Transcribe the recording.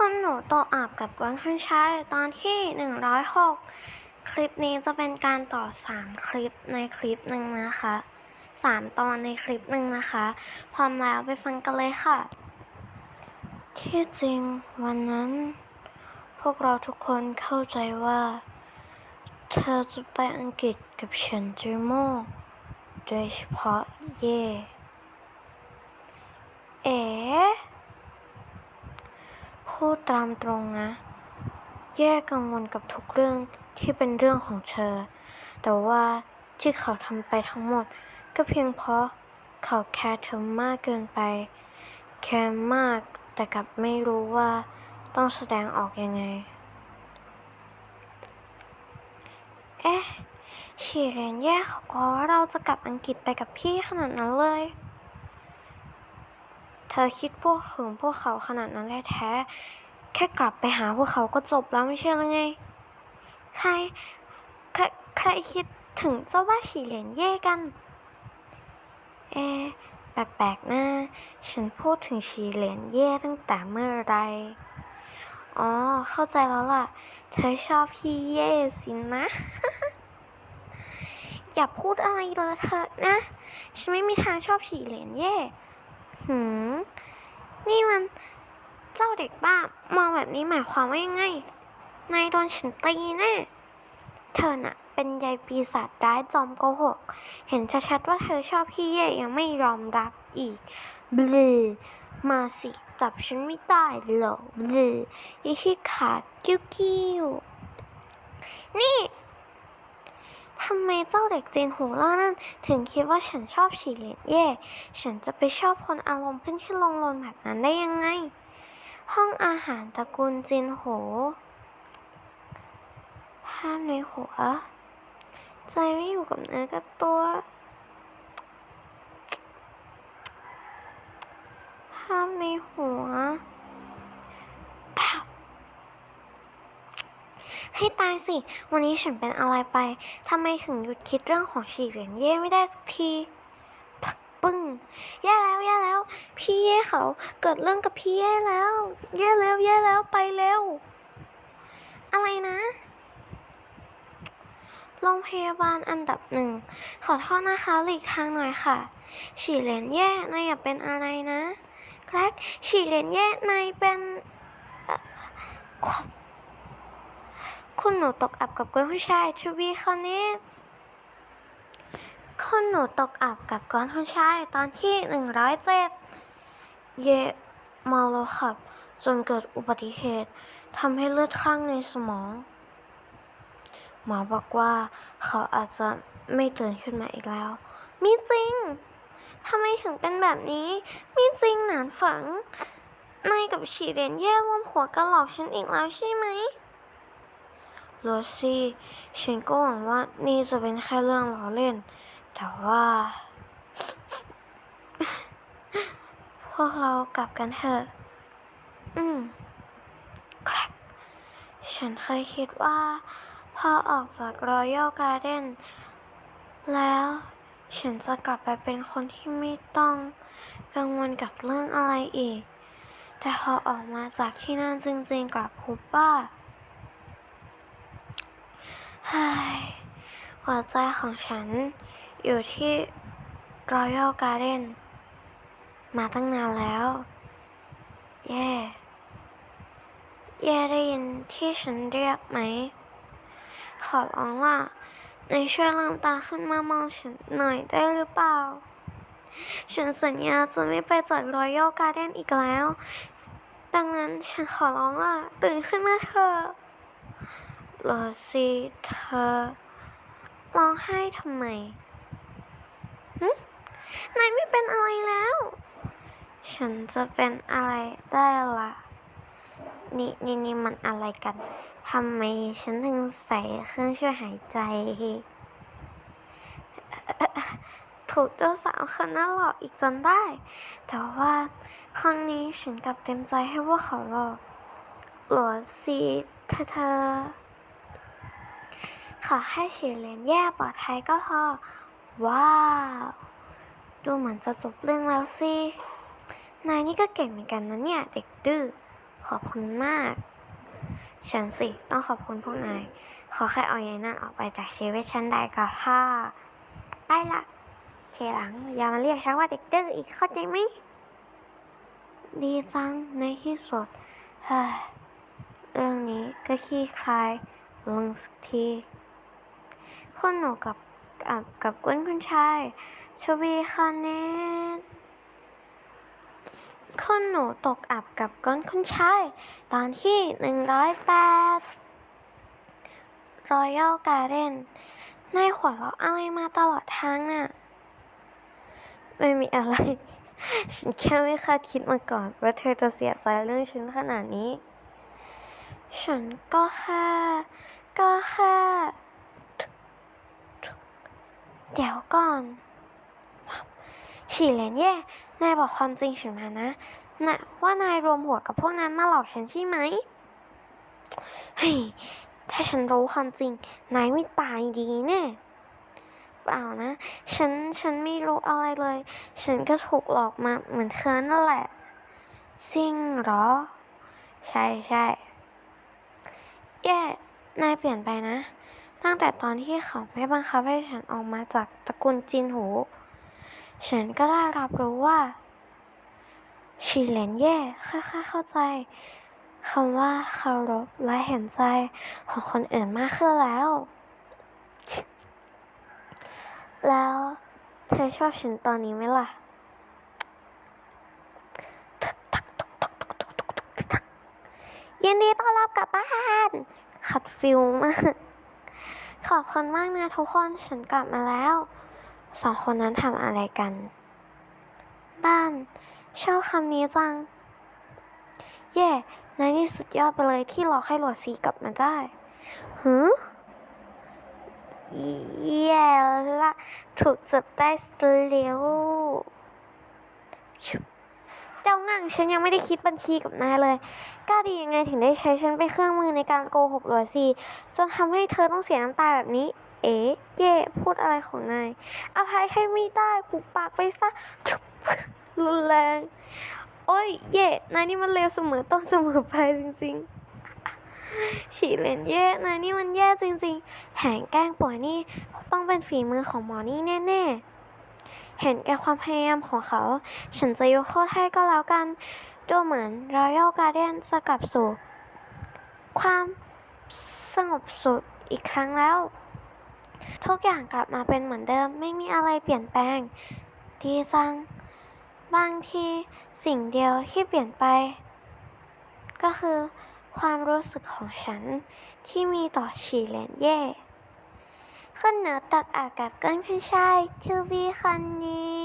คุณหนูโตอาบกับกวนคุณชายตอนที่ 106 คลิปนี้จะเป็นการต่อ 3 คลิปในคลิปหนึ่งนะคะ 3 ตอนในคลิปหนึ่งนะคะ พร้อมแล้วไปฟังกันเลยค่ะ ที่จริงวันนั้น พวกเราทุกคนเข้าใจว่า เธอจะไปอังกฤษกับฉันจูโมโดยเฉพาะเย่เอ๋ พูดตามตรงนะ แย่กังวลกับทุกเรื่องที่เป็นเรื่องของเธอ แต่ว่าที่เขาทำไปทั้งหมด ก็เพียงเพราะเขาแคร์เธอมากเกินไป แคร์มากแต่กลับไม่รู้ว่าต้องแสดงออกยังไง เอ๊ะฉีเรนแย่เขาก็ว่าเราจะกลับอังกฤษไปกับพี่ขนาดนั้นเลย ธอคิดพวกถึงพวกเขาขนาดนั้นแท้ๆแค่กลับไปหาพวกเขาก็จบแล้วไม่ใช่หรือไง ใครใครใครคิดถึงเจ้าว่าฉีเหรียญเย่กัน เอะแปลกๆนะฉันพูดถึงฉีเหรียญเย่ตั้งแต่เมื่อไหรอ๋อ เข้าใจแล้วล่ะ เธอชอบพี่เย่สินะ อย่าพูดอะไรเลยเถอะนะ ฉันไม่มีทางชอบฉีเหรียญเย่ หืมนี่มันเจ้าเด็กบ้ามองแบบนี้หมายความว่ายังไง นายโดนฉันตีแน่เธอน่ะ เป็นยายปีศาจร้ายจอมโกหก เห็นชัดๆว่าเธอชอบพี่เย่ยังไม่ยอมรับอีกบลือมาสิจับฉันไม่ได้หรอกบลือยี่ขี้ขาดกิ้วกิ้วนี่ ทำไมเจ้าเด็กจีนหูล่านั่น ถึงคิดว่าฉันชอบฉีเหลียนเย่ ฉันจะไปชอบคนอารมณ์ขึ้นขึ้นลงลงแบบนั้นได้ยังไง ห้องอาหารตระกูลจินโหภาพในหัว ใจไม่อยู่กับเนื้อกับตัวภาพในหัวภาพ ให้ตายสิ วันนี้ฉันเป็นอะไรไปทำไมถึงหยุดคิดเรื่องของฉีเหรียญเย่ไม่ได้สักทีปึ้งแย่แล้วแย่แล้ว พี่เย่เขาเกิดเรื่องกับพี่เย่แล้วแย่แล้วแย่แล้วไปเร็ว อะไรนะโรงพยาบาลอันดับหนึ่ง ขอโทษนะคะหลีกทางหน่อยค่ะ ฉีเหรียญแย่นายอย่าเป็นอะไรนะแกลกฉีเหรียญแย่นายเป็น คุณหนูตกอับกับกวนผู้ชายทูบีคอนเนตคุณหนูตกอับกับก้อนคุณชายตอนที่หนึ่งร้อยเจ็ดเยเมาแล้วขับ จนเกิดอุบัติเหตุทำให้เลือดข้างในสมอง หมอบอกว่าเขาอาจจะไม่ตื่นขึ้นมาอีกแล้ว มีจริงทำไมถึงเป็นแบบนี้ มีจริงหนานฝังนายกับฉีเรียนแย่ร่วมหัวกันหลอกฉันอีกแล้วใช่ไหม โรซี่ ฉันก็หวังว่านี่จะเป็นแค่เรื่องล้อเล่น แต่ว่า พวกเรากลับกันเถอะ อืมแครกฉันเคยคิดว่า พอออกจากรอยัลการ์เดนแล้วฉันจะกลับไปเป็นคนที่ไม่ต้องกังวลกับเรื่องอะไรอีก แต่พอออกมาจากที่นั่นจริงๆกลับพบว่า หัวใจของฉันอยู่ที่รอยัลการ์เดนมาตั้งนานแล้ว แย่แย่ได้ยินที่ฉันเรียกไหม ขอร้องล่ะในช่วยลืมตาขึ้นมามองฉันหน่อยได้หรือเปล่า ฉันสัญญาจะไม่ไปจากรอยัลการ์เดนอีกแล้ว ดังนั้นฉันขอร้องล่ะ ตื่นขึ้นมาเถอะ โรซี่เธอร้องไห้ทำไมหึนายไม่เป็นอะไรแล้ว ฉันจะเป็นอะไรได้ล่ะ นี่นี่นี่มันอะไรกัน ทำไมฉันถึงใส่เครื่องช่วยหายใจ ถูกเจ้าสาวคนนั้นหลอกอีกจนได้ แต่ว่าครั้งนี้ฉันกลับเต็มใจให้พวกเขาหลอกหลอสิเธอเธอ ขอให้เฉีเหรียแย่ปลอดภัยก็พอ ว้าว ดูเหมือนจะจบเรื่องแล้วสิ นายนี่ก็เก่งเหมือนกันนะเนี่ย เด็กดื้อ ขอบคุณมาก ฉันสิต้องขอบคุณพวกนาย ขอแค่เอายายนั่นออกไปจากชีวิตฉันได้ก็พอไปละทีหลังอย่ามาเรียกฉันว่าเด็กดื้ออีกเข้าใจไหม ดีจังในที่สุดเฮ้ยเรื่องนี้ก็ขี้คลายลงสักที คุณหนูกับกับกับกุ้นคุณชายชวีคาเนตคุณหนูตกอับกับก้นคุณชาย ตอนที่หนึ่งร้อยแปดรอยัลการ์เดนนายหัวเราะอะไรมาตลอดทางน่ะ ไม่มีอะไร ฉันแค่ไม่คาดคิดมาก่อน ว่าเธอจะเสียใจเรื่องฉันขนาดนี้ ฉันก็แค่ก็แค่ เดี๋ยวก่อน ฉีเหลนเย่ นายบอกความจริงฉันมานะนะว่านายรวมหัวกับพวกนั้นมาหลอกฉันใช่ไหมเฮ้ย ถ้าฉันรู้ความจริง นายไม่ตายดีแน่เปล่านะ ฉัน ฉันไม่รู้อะไรเลย ฉันก็ถูกหลอกมาเหมือนเธอนั่นแหละ จริงเหรอ ใช่ใช่แย่ นายเปลี่ยนไปนะ ตั้งแต่ตอนที่เขาไม่บังคับให้ฉันออกมาจากตระกูลจินหู ฉันก็ได้รับรู้ว่าชีเหลนเย่ค่อยๆเข้าใจคำว่าเคารพและเห็นใจของคนอื่นมากขึ้นแล้ว แล้วเธอชอบฉันตอนนี้ไหมล่ะยินดีต้อนรับกลับบ้าน ขัดฟิลมาก ขอบคุณมากนะทุกคน ฉันกลับมาแล้ว สองคนนั้นทำอะไรกัน บ้าน ชอบคำนี้จัง เย่นายนี่สุดยอดไปเลยที่หลอกให้หลวดซีกลับมาได้หือแย่ละ ถูกจับได้แล้วชุบ เจ้างั่งฉันยังไม่ได้คิดบัญชีกับนายเลยกล้าดียังไงถึงได้ใช้ฉันเป็นเครื่องมือในการโกหกหลวดซีจนทำให้เธอต้องเสียน้ำตาแบบนี้ เอ๋เย่พูดอะไรของนายอภัยให้ไม่ได้กูปากไปซะรุนแรงโอ้ยเย่นายนี่มันเลวเสมอต้นเสมอปลายจริงๆ ฉีเลนเย่นายนี่มันแย่จริง ๆแผนแกล้งป่วยนี่ต้องเป็นฝีมือของหมอนี่แน่ ๆ เห็นแก่ความพยายามของเขา ฉันจะยกโทษให้ก็แล้วกัน ดูเหมือนรอยัลการ์เดนจะกลับสู่ ความสงบสุขอีกครั้งแล้ว ทุกอย่างกลับมาเป็นเหมือนเดิม ไม่มีอะไรเปลี่ยนแปลง ดีจัง บางทีสิ่งเดียวที่เปลี่ยนไป ก็คือความรู้สึกของฉันที่มีต่อฉีเหลนเย่ ขึ้นเหนือตักอากาศก้นขึ้นชายชื่อวีคันนี้